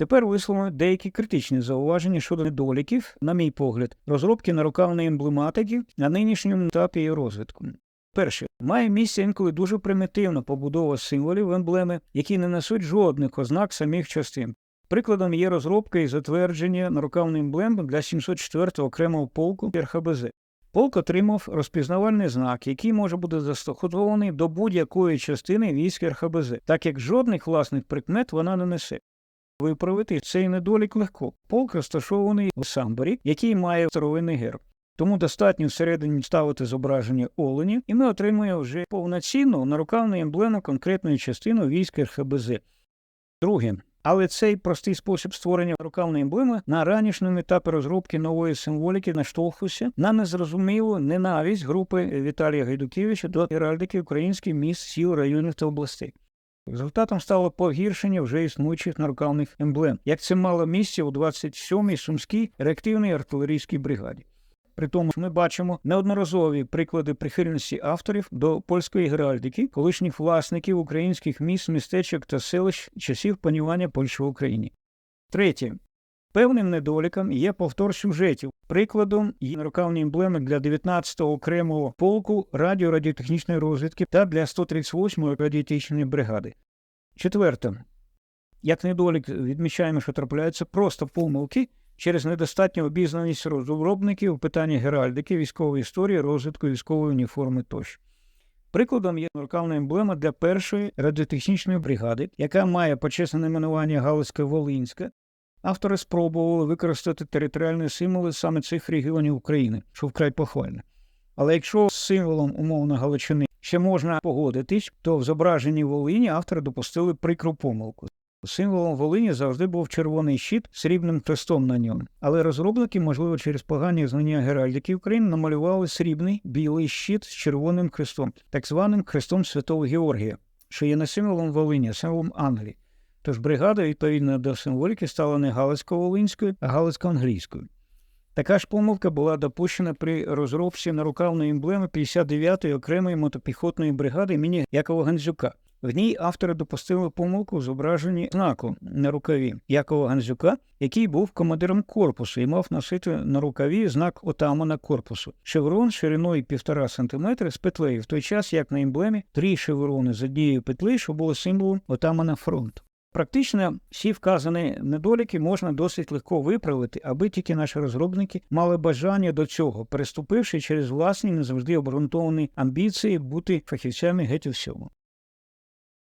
Тепер висловимо деякі критичні зауваження щодо недоліків, на мій погляд, розробки нарукавної емблематики на нинішньому етапі її розвитку. Перше, має місце інколи дуже примітивна побудова символів емблеми, які не несуть жодних ознак самих частин. Прикладом є розробка і затвердження нарукавної емблеми для 704-го окремого полку РХБЗ. Полк отримав розпізнавальний знак, який може бути застосований до будь-якої частини військ РХБЗ, так як жодних власних прикмет вона не несе. Виправити цей недолік легко. Полк розташований у самборі, який має старовинний герб. Тому достатньо всередині ставити зображення олені, і ми отримуємо вже повноцінну нарукавну емблему конкретної частини військ РХБЗ. Друге, але цей простий спосіб створення рукавної емблеми на ранішньому етапі розробки нової символіки наштовхувався на незрозумілу ненависть групи Віталія Гайдукевича до геральдики українських міст, сіл, районів та областей. Результатом стало погіршення вже існуючих наркальних емблем, як це мало місце у 27-й Сумській реактивній артилерійській бригаді. При тому ми бачимо неодноразові приклади прихильності авторів до польської геральдики, колишніх власників українських міст, містечок та селищ часів панювання Польщі в Україні. Третє. Певним недоліком є повтор сюжетів. Прикладом є нарукавні емблеми для 19-го окремого полку радіорадіотехнічної розвідки та для 138-ї радіотехнічної бригади. Четверте. Як недолік відмічаємо, що трапляються просто помилки через недостатню обізнаність розробників у питанні геральдики, військової історії, розвитку військової уніформи тощо. Прикладом є рукавна емблема для першої радіотехнічної бригади, яка має почесне найменування Галицька Волинська. Автори спробували використати територіальні символи саме цих регіонів України, що вкрай похвально. Але якщо з символом умовно Галичини ще можна погодитись, то в зображенні Волині автори допустили прикру помилку. Символом Волині завжди був червоний щит з срібним хрестом на ньому. Але розробники, можливо, через погані знання геральдики України, намалювали срібний білий щит з червоним хрестом, так званим хрестом Святого Георгія, що є не символом Волині, а символом Англії. Тож бригада, відповідно до символіки, стала не Галицько-Волинською, а Галицько-англійською. Така ж помилка була допущена при розробці нарукавної емблеми 59-ї окремої мотопіхотної бригади імені Якова Гандзюка. В ній автори допустили помилку в зображенні знаку на рукаві Якова Ганзюка, який був командиром корпусу і мав носити на рукаві знак отамана корпусу. Шеврон шириною 1,5 см з петлею, в той час як на емблемі три шеврони з однією петлею, що було символом отамана фронту. Практично всі вказані недоліки можна досить легко виправити, аби тільки наші розробники мали бажання до цього, переступивши через власні не завжди обґрунтовані амбіції бути фахівцями геть у всьому.